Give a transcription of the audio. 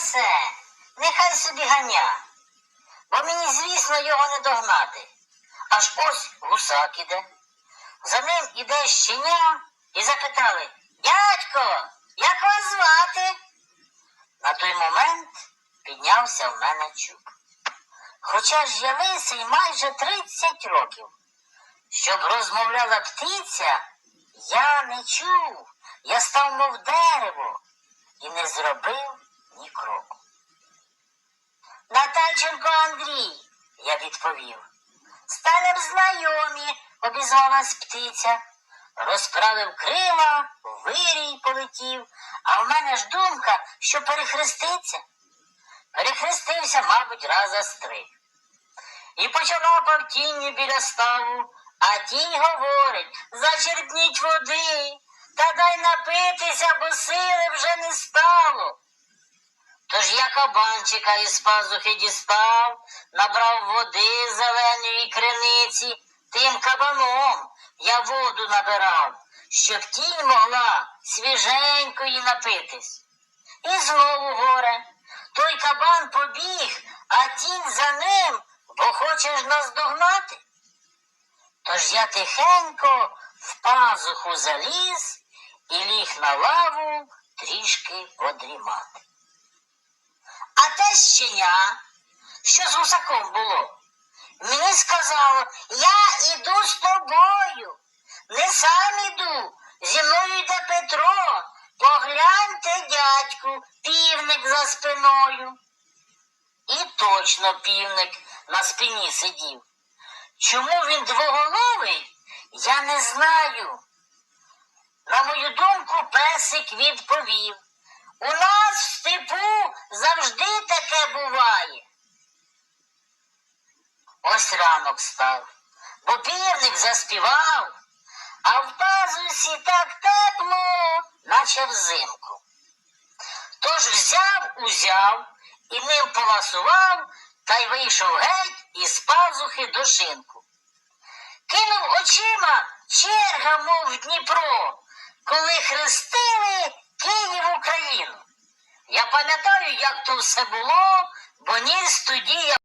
все, нехай собі ганя. Бо мені, звісно, його не догнати. Аж ось гусак іде. За ним іде щеня і запитали Дядько, як вас звати? На той момент піднявся в мене чуб. Хоча ж я лисий майже 30 років. Щоб розмовляла птиця, я не чув. Я став мов дерево і не зробив ні кроку. Натальченко Андрій, я відповів. Станем знайомі, обізвалась птиця. Розправив крила, вирій полетів, а в мене ж думка, що перехреститься. Перехрестився, мабуть, раза з три. І почала тінню біля ставу, а тінь говорить зачерпніть води, та дай напитися, бо сили вже не стало. Тож я кабанчика із пазухи дістав, набрав води зеленої криниці, тим кабаном я воду набирав, щоб тінь могла свіженької напитись. І знову горе. Той кабан побіг, а тінь за ним, бо хочеш нас догнати. Тож я тихенько в пазуху заліз і ліг на лаву трішки подрімати. А що з гусаком було, мені сказало, я іду з тобою. Не сам іду, зі мною йде Петро. Погляньте, дядьку, півник за спиною. І точно півник на спині сидів. Чому він двоголовий, я не знаю. На мою думку, песик відповів. У нас в Ось ранок став, бо півник заспівав, а в пазусі так тепло, наче взимку. Тож взяв, узяв і ним поласував та й вийшов геть із пазухи до шинку. Кинув очима черга, мов в Дніпро, коли хрестили Київ Україну. Я пам'ятаю, як то все було, бо ніс тоді я